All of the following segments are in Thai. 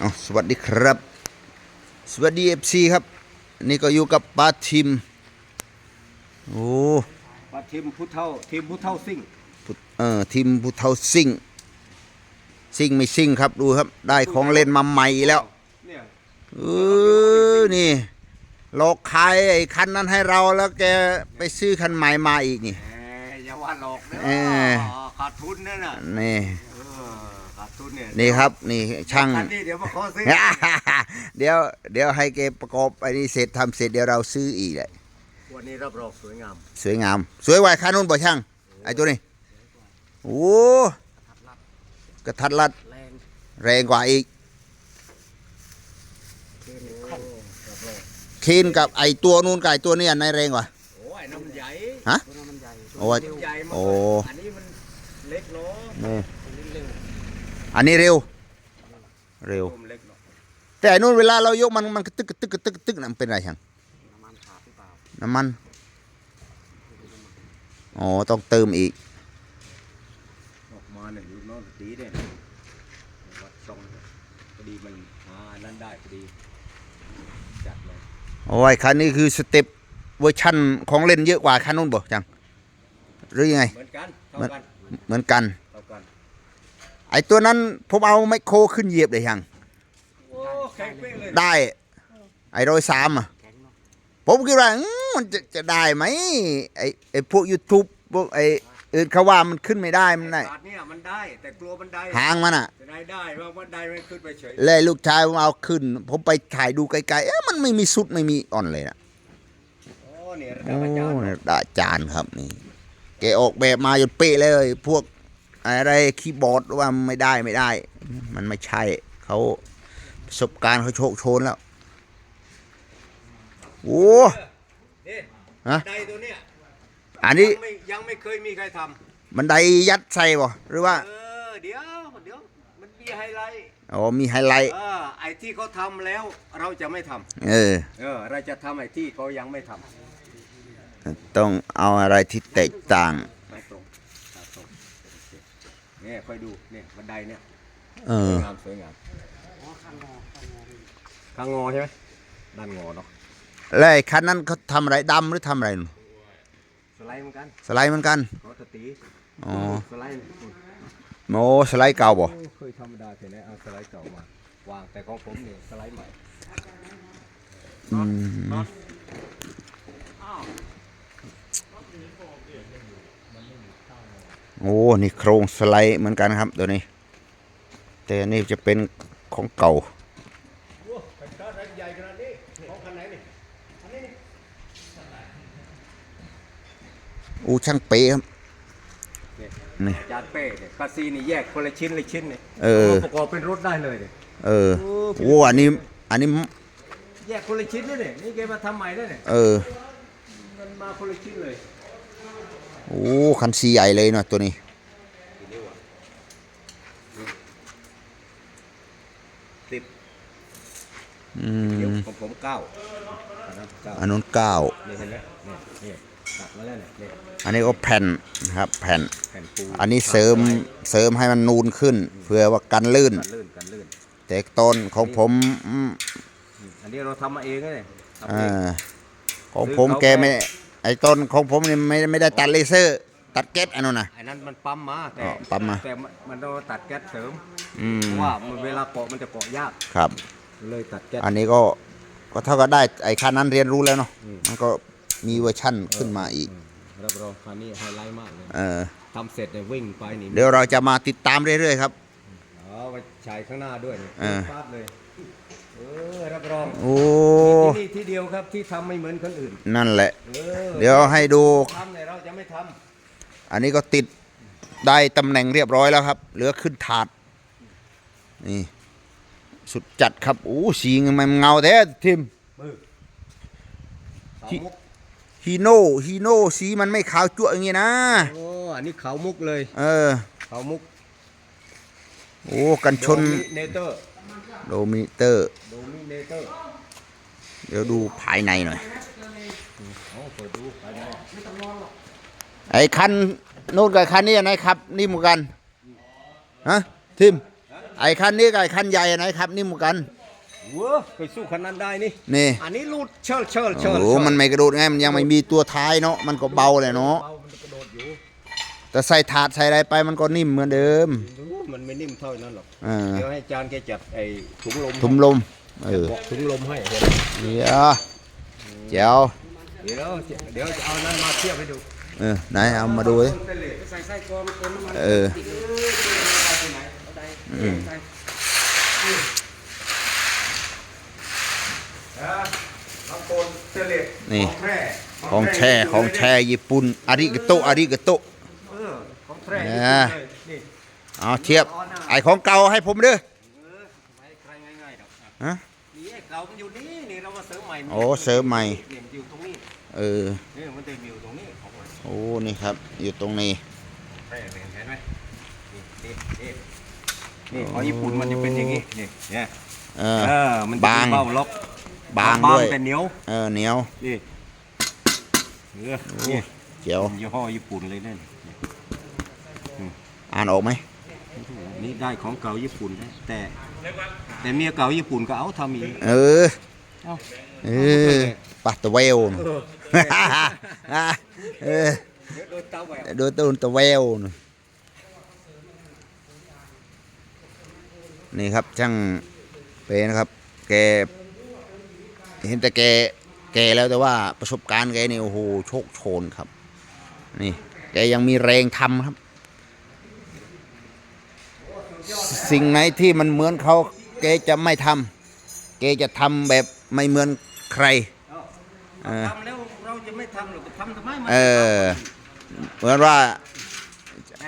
เอาสวัสดีครับ สวัสดีเอฟซีครับ นี่ก็อยู่กับป้าทิม โอ้ว่าทีมผู้เท่าทีมผู้เท่าซิ่งพุเออทีมผู้เฒ่าซิ่ง ซิ่งไม่ซิ่งครับดูครับ ได้ของเล่นมาใหม่แล้วเนี่ยเออนี่หลอกขายไอ้คันนั้นให้เราแล้วแกไปซื้อคันใหม่มาอีกนี่แหมอย่าว่าหลอกเด้เอออ ขาดทุนนั่นน่ะนี่ เออขาดทุ นเนี่ยนี่ครับ นี่ช่างคันนี้เดี๋ยวมาขอซื้อเดี๋ยวเดี๋ยวให้แกประกอบไอ้นี่เสร็จทำเสร็จเดี๋ยวเราซื้ออีกเลยวันนี้รับรองสวยงาม สวยงาม สวยไวค่านุ่นบ่ช่างไอ้ตัวนี้โอ้กระทัดรัดแรงแรงกว่าอีกเกินข้องรับรองเคนกับไอ้ตัวนู้นกับไอ้ตัวนี้อันไหนแรงกว่าโอ้ยน้ำมันใหญ่ฮะตัวนั้นมันใหญ่โอ้ยตัวใหญ่มากโอ้อันนี้มันเล็กเนาะนี่อันนี้เร็ว อันนี้เร็ว เร็วตัวมันเล็กเนาะแต่ไอ้นู้นเวลาเรายกมันมันกระตึกกระตึกกระตึกกระตึกนั่นเป็นไรช่างน้ำมันขาดหรือเปล่าน้ำมันอ๋อต้องเติมอีกออกมาเนี่ยอยู่โนอนตีเนี่ยวัดช่องเนี่ยพอดีมันหาอันนั้นได้พอดีจัดเลยโอ้ยคันนี้คือสเต็ปเวอร์ชันของเล่นเยอะกว่าคันนู้นบ่จังหรือยังไงเหมือนกันเท่าเหมือนกัน ไอ้ตัวนั้นผมเอาไมโครขึ้นเหยียบเลยยัง โอ้แข็งเป๊ะเลยได้ ไอ้ร้อยสามอะ ผมคิดว่าอื้อมันจะจะได้ไหมไอ้ไอ้พวก YouTube พวกไอ้อื่นเขาว่ามันขึ้นไม่ได้มันได้ ขาดเนี่ยมันได้แต่กลัวมันได้หางมันอะ จะได้ได้ว่ามันได้ไม่ขึ้นไปเฉยเลยลูกชายผมเอาขึ้น ผมไปถ่ายดูไกลๆเอ๊ะมันไม่มีสุดไม่มีอ่อนเลยนะโอ้เนี่ยระโอ้ดับอาจารย์เนี่ยอาจารย์ครับนี่แกออกแบบมาจนเป๊ะเลย พวก อะไรคีย์บอร์ดว่าไม่ได้ไม่ได้ มันไม่ใช่เขาประสบการณ์เขาโชคโชนแล้วโอ้นี่ฮะได้ตัวเนี้ยอันนี้ยังไม่ยังไม่เคยมีใครทบันไดยัดใส่บ่หรือว่าำเออเดี๋ยวเดี๋ยวมันมีไฮไลท์อ๋อมีไฮไลท์เออไอ้ที่เขาทำแล้วเราจะไม่ทำเออเออเราจะทำไอ้ที่เขายังไม่ทต้องเอาอะไรที่แตกต่างำไม่ตรงตาตรงโอเค เนี่ยค่อยดูเนี่ยบันไดเนี่ยเอสอ วยงามสวยงามข้างงอใช่ไหมด้านงอเนาะแล้วไอ้คันนั้นเขาทำอะไรดำหรือทำอะไรนู่นสไลด์เหมือนกันสไลด์เหมือนกันเขาตะตีอ๋อสไลด์โมสไลด์เก่าบ่ เคยธรรมดาเห็นไหมเอาสไลด์เก่ามาวางแต่ของผมเนี่ยสไลด์ใหม่อืม โอ้นี่โครงสไลด์เหมือนกันครับตัวนี้ แต่อันนี่จะเป็นของเก่าโอ้ไฟฟ้าแรงใหญ่ขนาดนี้ของคันไหนนี่อันนี้นี่อู้ช่างเป๊ะครับนี่จานเป้เนี่ยคาซีนี่แยกคนละชิ้นละชิ้นเนี่ยเออประกอบเป็นรถได้เลยเนี่ยเออโอ้อันนี้อันนี้แยกคนละชิ้นด้วยเนี่ยนี่แกมาทำใหม่ด้วยเนี่ยเออมันมาคนละชิ้นเลย โอ้คันสีใหญ่เลยเนาะตัวนี้กี่นิ้วอะสิบอืนิ้วมของผมเก้าอันนั้นเก้าอันนู้นเก้านี่เห็นไหมนี่นี่ตัดมาแล้วเนี่ยนี่อันนี้ก็แผ่นนะครับแผ่น แผ่นปูอันนี้เสริมเสริมให้มันนูนขึ้น เพื่อว่ากันลื่น กันลื่นกันลื่นแต่ต้นของผมอืมอืมอันนี้เราทำมาเองนะเนี่ยทำเออ่างของผมแกไม่ไอ้ต้นของผมนี่ไม่ไม่ได้ตัดเลเซอร์ ตัดแก๊สอันนั้นนะ ไอ้นั้นมันปั๊มมาแต่อ๋อปั๊มมา แต่มันมันต้องตัดแก๊สเสริมอืมเพราะว่ามันเวลาเกาะมันจะเกาะยากครับ เลยตัดแก๊ส อันนี้ก็ก็เท่ากับได้ไอ้คันนั้นเรียนรู้แล้วเนาะอืม มันก็มีเวอร์ชั่นขึ้นมาอีกอืมรับรองคันนี้ไฮไลท์มากเลยเออทำเสร็จเนี่ยวิ่งไปนี่เดี๋ยวเราจะมาติดตามเรื่อยๆครับ เอาไปฉายข้างหน้าด้วยนี่เออฟาดเลย เออรับรองโอ้ที่นี่ที่เดียวครับที่ทำไม่เหมือนคนอื่น นั่นแหละ เออเดี๋ยวให้ดู ทำเนี่ยเราจะไม่ทอันนี้ก็ติดได้ตำแหน่งเรียบร้อยแล้วครับ เหลือขึ้นถาด นี่ สุดจัดครับโอ้สีมันเงาแท้ทิมำมือขาวที่ มุกฮีโน่ฮีโน่สีมันไม่ขาวจั่วอย่างงี้นะ โอ้อันนี้ขาวมุกเลยเออ ขาวมุกโอ้กันชน เนเตอร์ โดมิเตอร์ โดมิเนเตอร์เดี๋ยวดูภายในหน่อยเอาเปิดดูไปได้ไอ้คันโน้นกับคันนี้อันไหนครับนี่เหมือนกันฮะทิมไอ้คันนี้กับไอ้คันใหญ่อันไหนครับนี่เหมือนกันเว้อไปสู้คันนั้นได้นี่นี่อันนี้ลูดเชิญเชิญเชิญโอ้โหมันไม่กระโดดไงมันยังไม่มีตัวท้ายเนาะมันก็เบาเลยเนาะ แต่ใส่ถาดใส่อะไรไปมันก็นิ่มเหมือนเดิม มันไม่นิ่มเท่านั้นหรอกอ่า เดี๋ยวให้อาจารย์แกจัดไอ้ถุงลมทุมลมเออบอกถุงลมให้เดี๋ยวเดี๋ยวเจ้าเดี๋ยวเดี๋ยวจะเอานั้นมาเทียบให้ดูเออไหนเอามาดูดิใส่ไส้กรองเติมน้ำมันเออติดเลยเอาไปไหนเอาไปอืมใส่อ่าบางคนเสลดนี่ ของแท้ของแช่ของแช่ญี่ปุ่นอาริกโตอาริกโตเออของแท้ เนี่ญี่ยปุ่นเลยนี่เอาเทียบไอ้ของเก่าให้ผมเด้อเออไม่ใครง่ายๆหรอกฮะ นี่ไอ้เรามันอยู่นี่นี่เรามาเสริมใหม่โอ้เสริมใหม่ เนี่ยมันอยู่ตรงนี้เออ นี่มันจะอยู่ตรงนี้ของมันโอ้ นี่ครับ อยู่ตรงนี้แท้เห็นไหมนี่นี่นี่นี่ของญี่ปุ่นมันจะเป็นอย่างนี้นี่เนี่ยเออ เออมันจะบางมีเบ้าล็อกบางด้วย แต่เหนียวเออเหนียวนี่เออนี่เจียว ยี่ห้อญี่ปุ่นเลยเนี่ย อ่านออกไหมนี่ได้ของเก่าญี่ปุ่นนะแต่แต่เมียเก่าญี่ปุ่นก็เอาทำอีกเออเอ้าเออปัตตะเวลเออเออเดี๋ยวโดนเตาแหวกโดนต้นตะเวลน่ะนี่ครับช่างเปนะครับ แกเห็นแต่แกแกแล้วแต่ว่าประสบการณ์แกนี่โอ้โหโชคโชนครับ นี่แกยังมีแรงทำครับ สิ่งไหนที่มันเหมือนเขาแกจะไม่ทำแกจะทำแบบไม่เหมือนใครเอ้าทำแล้วเราจะไม่ทำหรอกทำทำไมมันเออเหมือนว่า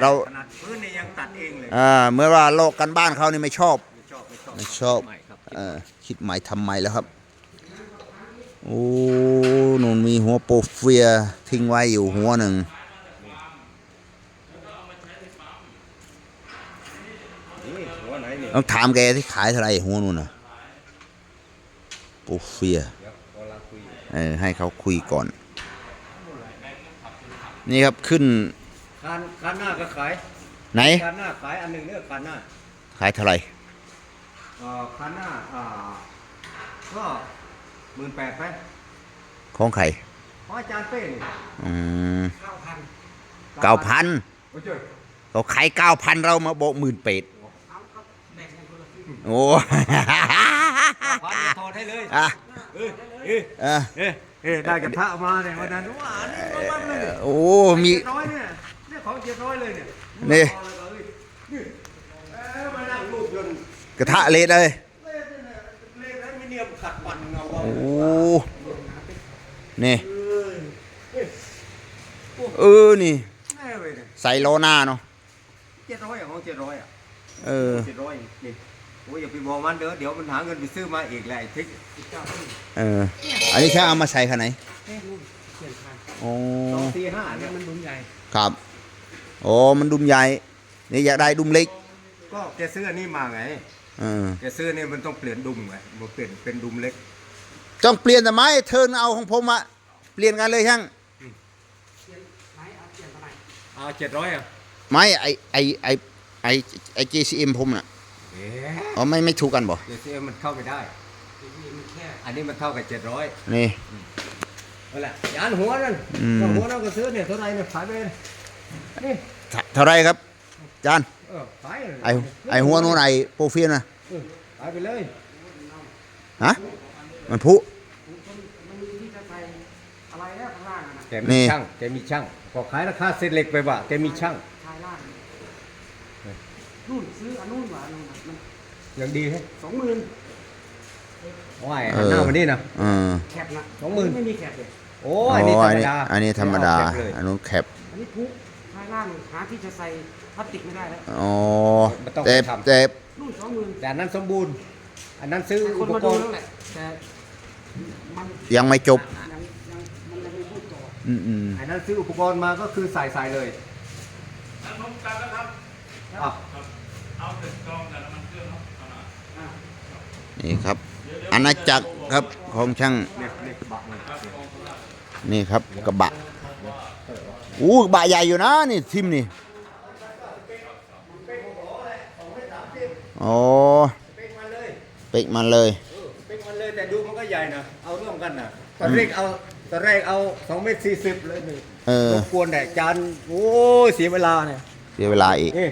เราขนาดพื้นนี่ยังตัดเองเลยเออเหมื่อนว่าโลกกันบ้านเขานี่ไม่ชอบไม่ชอบไม่ชอบไม่ชอบไม่ครับเออคิดใหม่ทำใหม่แล้วครับโอ้หนุนมีหัวโปรเฟียทิ้งไว้อยู่หัวหนึ่ง นี่หัวไหนนี่ ต้องถามแกที่ขายเท่าไหร่หัวนู่นน่ะโปรเฟียเดี๋ยวเวลาคุยเออให้เขาคุยก่อน นี่ครับขึ้นคันคันหน้าก็ขายไหนคันหน้าขายอันหนึ่งเนี่ยคันหน้าขายเท่าไหร่เอ่อคันหน้าอ่าก็หมื่นแปดไหมของใครเพราะอาจารย์เป้นี่อืมเก้าพันเก้าพันโอ้ยเขาขายเก้าพันเรามาบอกหมื่นเป็ด โอ้พันทอดให้เลยอะเออเอออะเออเออได้กระทะมาเนี่ยวันนั้นว้านี่ประมาณเลยเนี่ยโอ้มีเจ็ดร้อยเนี่ยเนี่ยของเจ็ดร้อยเลยเนี่ยนี่เอาเลยเอาเลยนี่เออมานั่งรูปยนต์กระทะเละเลยเล่นเนี่ยเล่นแล้วมีเนียมขัดมันเงาโอ้นี่เออนี่แม่เว้ยเนี่ยใส่โลหน้าเนาะเจ็ดร้อยอะของเจ็ดร้อยอะเออเจ็ดร้อยนี่ โอ้ยอย่าไปบอกมันเด้อเดี๋ยวมันหาเงินไปซื้อมาอีกแหละไอ้ทิกเออ อันนี้ช่างเอามาใส่ขนาดไหนโอ้สองสี่ห้าเนี่ยมันดุมใหญ่ครับโอ้มันดุมใหญ่นี่อยากได้ดุมเล็กก็แกซื้ออันนี้มาไงเออแกซื้อเนี่ยมันต้องเปลี่ยนดุมไงมันเปลี่ยนเป็นดุมเล็ก ต้องเปลี่ยนแต่ไม้เทิร์นเอาของผมอะเปลี่ยนกันเลยช่างเอาเจ็ดร้อยอะไม้ไอไอไอไอไอ JCM ผมน่ะเอ๊อ๋อไม่ไม่ถูกกันบ่เดี๋ยวซีมันเข้าไปได้อันนี้มันเท่ากับเจ็ดร้อยนี่ นั่นแหละยานหัวนั่นอืมก็หัวเราก็ซื้อเนี่ยเท่าไหรเนี่ยขายไปเลยนี่เท่าเท่าไรครับจานเออขายเลยไอไอหัวนู้นไอโปรฟิลนะเออขายไปเลยฮะมันพุ แกนี่มีช่างแกมีช่างก็ขายราคาเศษเหล็กไปบ่ะแกมีช่างชายล่าง นู่นซื้ออันนู่นหว่าอันนู่นน่ะมันอย่างดีให้สองหมื่นว้ายหันหน้ามานี่นะ เออแคปนะสองหมื่น ไม่มีแคปเลยโอ้อ๋ออันนี้ธรรมดาอันนี้ธรรมดาเอแคปเลยอันนู้นแคปอันนี้พุชายล่างหาที่จะใส่พลาสติกไม่ได้แล้วอ๋อมันต้องแต่ไปทำแต่นู่นสองหมื่นแต่อันนั้นสมบูรณ์ อันนั้นซื้อแต่คอุนปมากดูรณ์แล้วแหละแต่มันยังไม่จบยังยังมันยังไม่พูดต่ออืมอืมอันนั้นซื้ออุปกรณ์มาก็คือใส่ใส่เลยอะ นี่ครับ อาณาจักรครับของช่างเนี่ยเนี่ยกระบะมันนี่ครับกระบะอู้กระบะใหญ่อยู่นะนี่ทิมนี่อ๋อเป๊กมาเลยเป๊กมันเลยเออเป๊กมาเลยแต่ดูมันก็ใหญ่นะเอาร่วมกันนะตอนแรกเอาตอนแรกเอาสองเมตรสี่สิบเลยนี่เออรบกวนแต่จานโอ้ยเสียเวลาเนี่ยเสียเวลาอีกนี่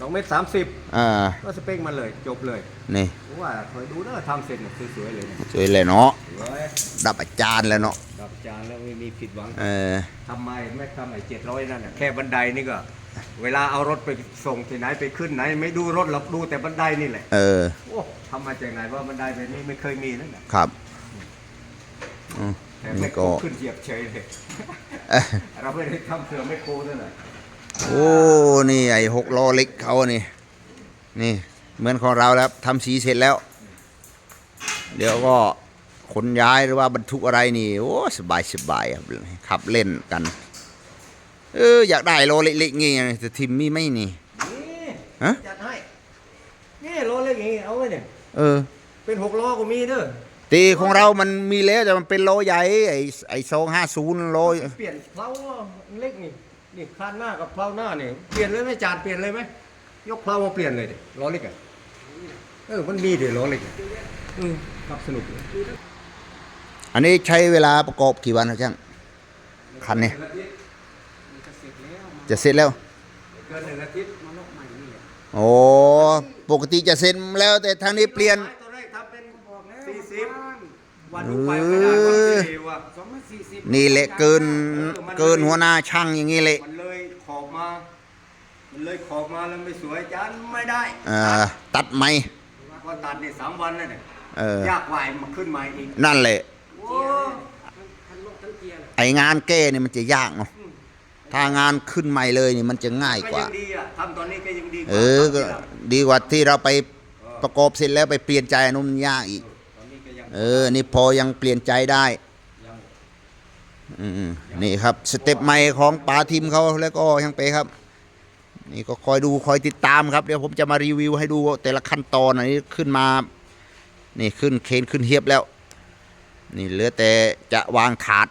สองเมตรสามสิบอ่าก็สเปคมันเลยจบเลยนี่ผมว่าเคยดูนะทำเสร็จเนี่ยสวยๆเลยเนี่ยสวยเลยเนาะสวยดับอาจารย์แล้วเนาะดับจานแล้วไม่มีผิดหวังเออทำไมไม่ทำไอ้เจ็ดร้อยนั่นน่ะแค่บันไดนี่ก็ เวลาเอารถไปส่งที่ไหนไปขึ้นไหน ไม่ดูรถหรอกดูแต่บันไดนี่แหละเออโอ้ทำมาจากไหนว่าบันไดแบบนี้ไม่เคยมีนั่นแหละครับอืมแต่ไม่นี่โคก็ขึ้นเหยียบเฉยเลยเอ้ยเราไม่ได้ทำเสือไม่โคนั่นแหละ โอ้ นี่ไอ้หกล้อเล็กเขานี่ นี่เหมือนของเราแล้วทำสีเสร็จแล้ว เดี๋ยวก็ขนย้ายหรือว่าบรรทุกอะไรนี่ โอ้สบายสบายครับขับเล่นกัน เอออยากได้ล้อเล็กๆงี้แต่ทิมมีไหม่นี่นี่ฮะจัดให้นี่รถเล็กอย่างงี้เอาไว้เนี่ยเออ เป็นหกล้อก็มีเด้อตีของเรามันมีแล้วแต่มันเป็นล้อใหญ่ไอ้ไอ้สองห้าศูนย์ล้อเปลี่ยนเพลาเล็กนี่ นี่คานหน้ากับเพลาหน้านี่เปลี่ยนเลยไหมจานเปลี่ยนเลยไหมยกเพลามาเปลี่ยนเลยดิล้อเล็กอะเออมันมีเดี๋ยวล้อเล็กอะอืมขับสนุกเลยอันนี้ใช้เวลาประกอบกี่วันครับช่างคันนี้มันจะเสร็จแล้วมาจะเสร็จแล้วเกินหนึ่งอาทิตย์มาลอกใหม่นี่แหละโอ้ปกติจะเสร็จแล้วแต่ทางนี้เปลี่ยนตอนแรกทำเป็น บอกแล้ว สี่สิบ บ้าน วันลูกไปไม่ได้วันที่สี่ว่ะสองพันสี่สิบนี่แหละเกินเกินหัวหน้าช่างอย่างนี้เลยมันเลยขอบมา มันเลยขอบมาแล้วไม่สวยจานไม่ได้เอ่อตัดไหมพอตัดนี่สามวันแล้วเนี่ยเออยากกว่ามาขึ้นมาอีกนั่นแหละ โอ้ทั้งลกทั้งเกียร์เลยไองานแก้นี่มันจะยากเนาะถ้างานขึ้นใหม่เลยนี่มันจะง่ายกว่า ยังดีอะทำตอนนี้ก็ยังดีกว่าเออก็ทำทีหลังดีกว่าที่เราไปประกอบเสร็จแล้วไปเปลี่ยนใจอันนู้นมันยากอีกตอนนี้ก็ยัง เออ นี่พอยังเปลี่ยนใจได้ยังอืมๆนี่ครับ สเต็ปใหม่ของป๋าทีมเขาแล้วก็ยังไปครับ นี่ก็คอยดูคอยติดตามครับ เดี๋ยวผมจะมารีวิวให้ดูแต่ละขั้นตอนอันนี้ขึ้นมา นี่ขึ้นเคนขึ้นเฮียบแล้ว นี่เหลือแต่จะวางถาด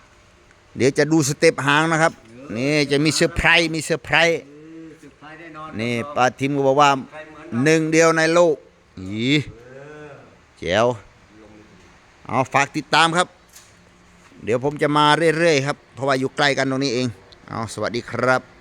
เดี๋ยวจะดูสเต็ปหางนะครับ นี่จะมีเซอร์ไพรส์มีเซอร์ไพรส์นี่ป้าทิมก็บอกว่าหนหนึ่งเดียวในโลกอีแจ๋ว เอาฝากติดตามครับ เดี๋ยวผมจะมาเรื่อยๆครับ เพราะว่าอยู่ใกล้กันตรงนี้เอง เอาสวัสดีครับ